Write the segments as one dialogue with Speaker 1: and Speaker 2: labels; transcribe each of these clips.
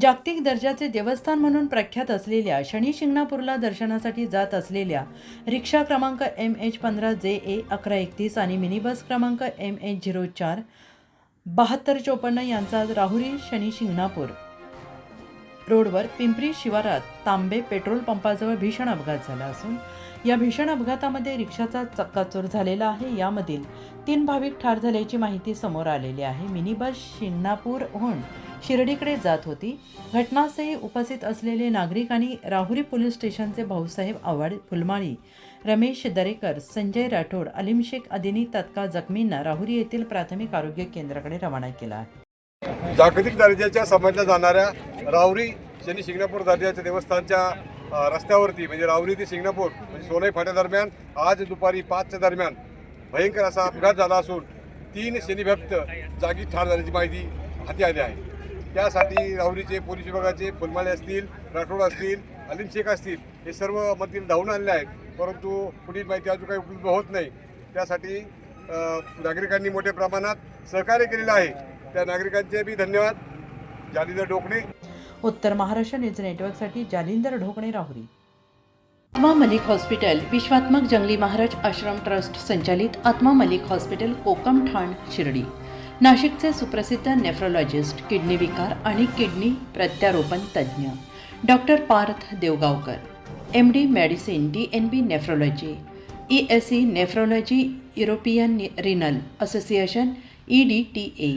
Speaker 1: जागतिक दर्जाचे देवस्थान म्हणून प्रख्यात असलेल्या शनी शिंगणापूरला दर्शनासाठी जात असलेल्या रिक्षा क्रमांक एम एच पंधरा जे ए अकरा एकतीस आणि मिनी बस क्रमांक एम एच झिरो चार बहात्तर चोपन्न यांचा राहुरी शनी शिंगणापूर. रोडवर पिंपरी शिवारात तांबे पेट्रोल पंपाजवळ भीषण अपघात झाला असून या भीषण अपघातामध्ये रिक्षाचा चक्काचूर झालेला आहे. यामधील तीन भाविक ठार झाल्याची माहिती समोर आलेली आहे. मिनी बस शिंगणापूरहून शिर्डीकडे जात होती. घटनास्थळी उपस्थित असलेले नागरिक आणि राहुरी पोलीस स्टेशनचे भाऊसाहेब आव्हाड फुलमाळी रमेश दरेकर संजय राठोड अलीम शेख आदींनी तत्काळ जखमींना राहुरी येथील प्राथमिक आरोग्य केंद्राकडे रवाना केला आहे.
Speaker 2: जागतिक दर्जाच्या समजल्या जाणाऱ्या रावरी शनी शिंगणापूर दर्जाच्या देवस्थानच्या रस्त्यावरती म्हणजे रावरी ते शिंगणापूर म्हणजे सोनई फाट्यादरम्यान आज दुपारी पाचच्या दरम्यान भयंकर असा अपघात झाला असून तीन शनीभक्त जागी ठार झाल्याची माहिती हाती आली आहे. त्यासाठी राहुरीचे पोलीस विभागाचे फुलमाळे असतील राठोड असतील अलीम शेख असतील हे सर्व मधील धावून आणले आहेत. परंतु पुढील माहिती अजून काही उपलब्ध होत नाही. त्यासाठी नागरिकांनी मोठ्या प्रमाणात सहकार्य केलेलं आहे. त्या नागरिकांचे बी धन्यवाद. जालिंदर डोकणे
Speaker 1: उत्तर महाराष्ट्र न्यूज नेटवर्कसाठी जालिंदर ढोकणे राहुरी. आत्मा मलिक हॉस्पिटल विश्वात्मक जंगली महाराज आश्रम ट्रस्ट संचालित आत्मा मलिक हॉस्पिटल कोकम ठाण शिर्डी. नाशिकचे सुप्रसिद्ध नेफ्रोलॉजिस्ट किडनी विकार आणि किडनी प्रत्यारोपण तज्ज्ञ. Doctor Parth Deogaonkar. M D medicine D N B nephrology E S C nephrology European renal association E D T A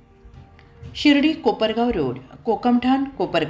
Speaker 1: Shirdi Kopargaon road Kokamthan Kopargaon.